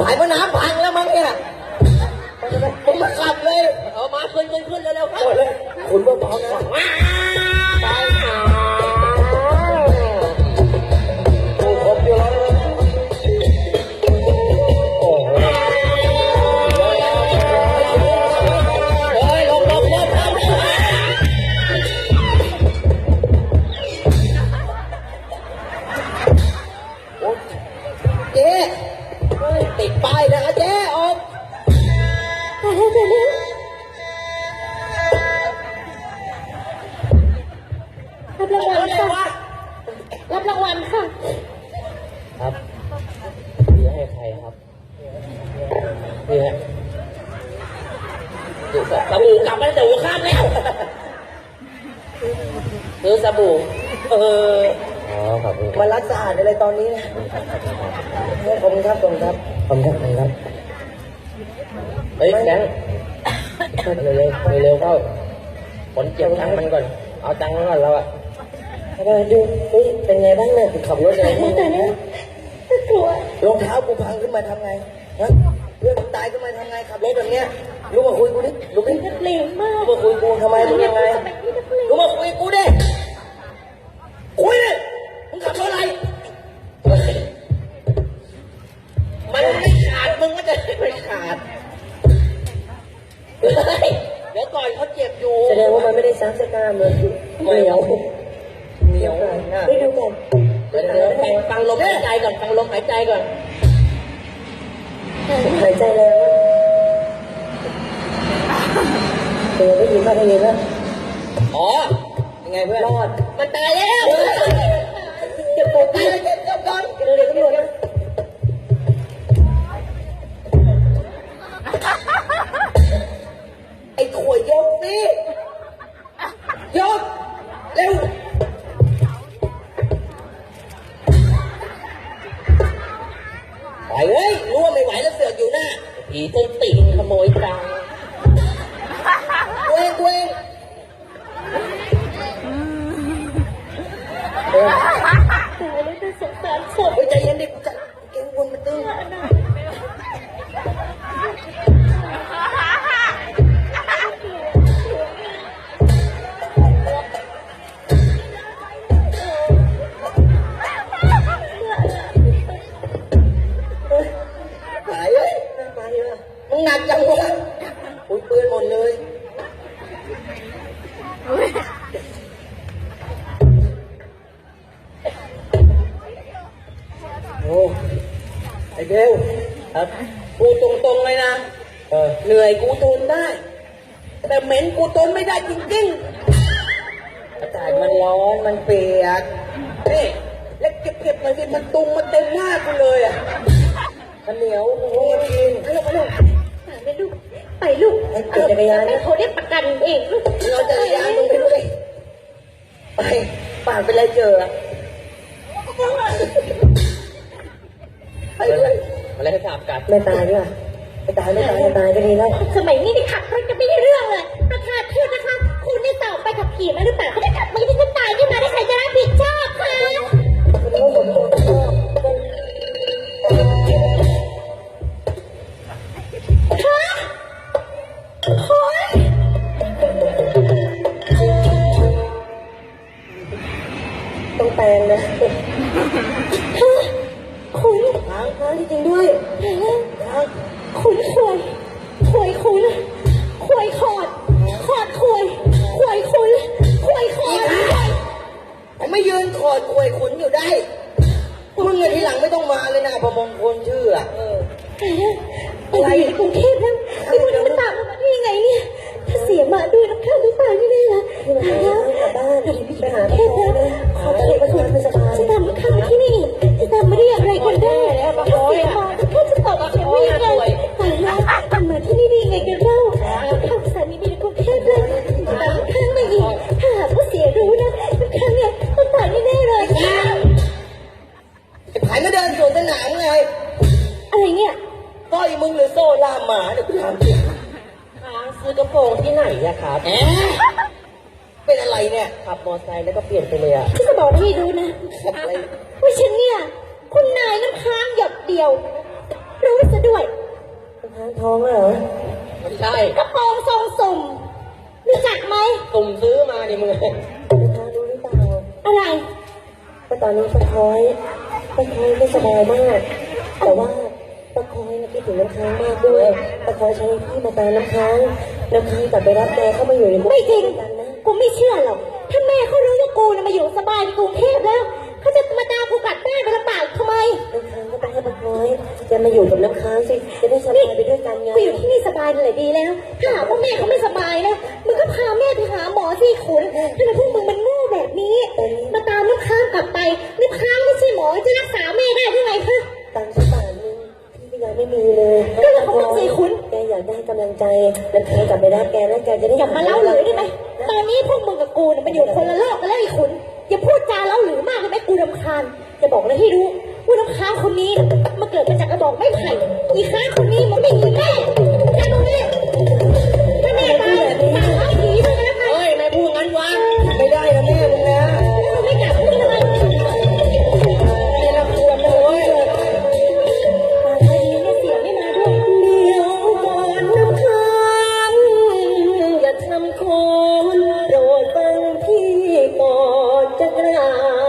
ผายมาน้ำพังแล้วมั้งเนี่ยผมมาขับเลย เอามาขึ้นขึ้นขึ้นเร็วๆครับโอ้ยเลยคุณเบาๆนะ ค่ะ ครับเดี๋ยให้ใครครับนี่ฮะดูสบู่กลับมาแต่หัวข้ามแล้วซื้อสบู่ เอออ๋อขอบคุณคมารับรักสะอาดอะไรตอนนี้นะขอบคุณครับขอบคุณครับขอบคุณครับขอบคุณครับเฮ้ยแบงค์เร็วเร็วๆเร็วๆเข้าผลเก็บตังค์มันก่อน เอาตังค์มันก่อนเราอะ ไปดูเฮ้ยเป็นไงบ้างเนี่ยขับรถอะไรตายแล้วกลัว รองเท้ากูพังขึ้นมาทำไงฮะเพื่อนกูตายขึ้นมาทำไงขับรถแบบเนี้ยลุกมาคุยกูดิลุกดินักเลงมากลุกมาคุยกูทำไมมึงยังไงทำไมพี่นักเลงลุกมาคุยกูดิคุยดิมึงขับรถอะไร มันไม่ขาดมึงก็จะไม่ขาดเฮ้ยเดี๋ยวก่อนเขาเจ็บอยู่แสดงว่ามันไม่ได้ซ้ำสกามเลยเหนียว เหนียวนะไปดูกันเดี๋ยวเดี๋ยวฟังฟังลมหายใจก่อนฟังลมหายใจก่อนหายใจแรงเออได้ยินป่ะได้ยินป่ะอ๋อยังไงเพื่อนรอดมันตายแล้วเก็บปวดตายแล้วเก็บเก็บก่อนเร็วๆตำรวจนะไอ้ขวยยกสิยกเร็ว ผีต้นติงขโมยตังค์กูเองกูเองเออตายแล้วจะสงสารศพใจเย็นดิกูจะเก่งวนมันตึ้ง ไอเบลครับกูตรงๆเลยนะ เออ เหนื่อยกูทนได้ แต่เหม็นกูทนไม่ได้จริงๆ อากาศมันร้อนมันเปียกนี่แล้วเก็บๆมาสิมันตุงมันเต็มหน้ากูเลยอะข้าวเหนียวโอ้โหกินไปลูกไปลูกไปลูกไปลูกให้ปั่นจักรยานนะให้เขาได้ประกันเองลูกเราจักรยานมึงไปด้วยไปป่านไปเลยเจอ อะไปเลยอะไรให้สาบกัดไม่ตายด้วยไม่ตายไม่ตายไม่ตายก็ดีแล้วสมัยนี้นี่ขับรถจะไม่ได้เรื่องเลยประธานโทษนะคะ คุณได้สอบไปขับขี่มาหรือเปล่าเขาได้ขับมือที่ฉันตายขึ้นมาได้ใครจะรับผิดชอบคะแสดงว่าผมโดนชอบฮะโอ้ยต้องแปลงนะ ฮะคุณ ค้างค้างจ ริงๆด้วยฮะคุณขวยขวยคุณขวยขอด ขอดขวยขวยคุณขวยขอดผมไม่ยืนขอดควยขุนอยู่ได้มึงเงินทีหลังไม่ต้องมาเลยนะประมงคลชื่ออะอะไรอยู่ในกรุงเทพแล้วไอ้พวกนี้มันตามเรามาได้ยังไงเนี่ย ถ้าเสียมาด้วยน้ำข้าวน้ำปลาไม่ได้ละตายแล้วกลับบ้านอะไรไปไปหาเทพ่อพแล้วนะขอเทพมาคุณจะตาม เสียมาถ้าจะตอบเสียไม่ยังไงตายแล้วมันมาที่นี่ได้ยังไงกันเล่าข้าวสามีมีในกรุงเทพเลยตามข้างมาอีกถ้าหากว่าเสียรู้นะน้ำข้างเนี่ยต้องตายแน่ๆเลยไอ้ผายมาเดินสวนสนามไงอะไรเนี่ยสร้อยมึงหรือโซ่ล่ามหมาเดี๋ยวกูถามจริงค้างซื้อกระโปรงที่ไหนอะครับแหมเป็นอะไรเนี่ยขับมอเตอร์ไซค์แล้วก็เปลี่ยนไปเลยอะพี่จะบอกให้รู้นะขับอะไรว่าฉันเนี่ย คุณนายน้ำค้างหยด เดียว รู้ซะด้วยทางทองเหรอไม่ใช่กระโปรงทรงสุ่มรู้จักไหมตุ่มซื้อมาดิมึงนะคะรู้หรือเปล่าอะไรก็ตอนนี้ปะคอยปะคอยไม่สบายมาก แต่ว่าปะคอยน่ะคิดถึงน้ำค้างมากด้วยปะคอยใช้พี่มาตามน้ำค้างน้ำค้างกลับไปรับแกเข้ามาอยู่ในไม่จริงกันนะกูไม่เชื่อหรอกถ้าแม่เขารู้ว่ากูน่ะมาอยู่สบายในกรุงเทพแล้ว เขาจะมาตามกูกลับบ้านไปลำบากทำไมน้ำค้างก็ต้องให้ปะคอยจะมาอยู่กับน้ำค้างสิ จะได้สบายไปด้วยกันไงกูอยู่ที่นี่สบายเลยดีแล้วถ้าหากว่าแม่เขาไม่สบายนะมึงก็พาแม่ไปหาหมอสิขุนทำไมพวกมึงมันโง่แบบนี้ มาตามน้ำค้างกลับไปน้ำค้างไม่ใช่หมอจะรักษาแม่ได้ยังไงคะตังค์สักบาทนึงพี่ก็ยังไม่มีเลยก็เลยเขาต้องสิคุณ แกอยากได้กำลังใจน้ำค้างกลับไปรับแกแล้วแกจะได้อย่ามาเล่าหรือได้ไหมตอนนี้พวกมึงกับกูน่ะมันอยู่คนละโลกกันแล้วไอ้ขุน อย่าพูดจาเล้าหรือมากเลยแม่กูรำคาญจะบอกเลยให้รู้ว่าน้ำค้างคนนี้มาเกิดมาจากกระบอกไม้ไผ่อีค้างคนนี้มันไม่มีแม่จำเอาไว้ถ้าแม่ตายตาย จ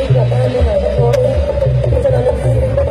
รีบกลับบ้านไปหน่อะครับเพราะฉะนั้น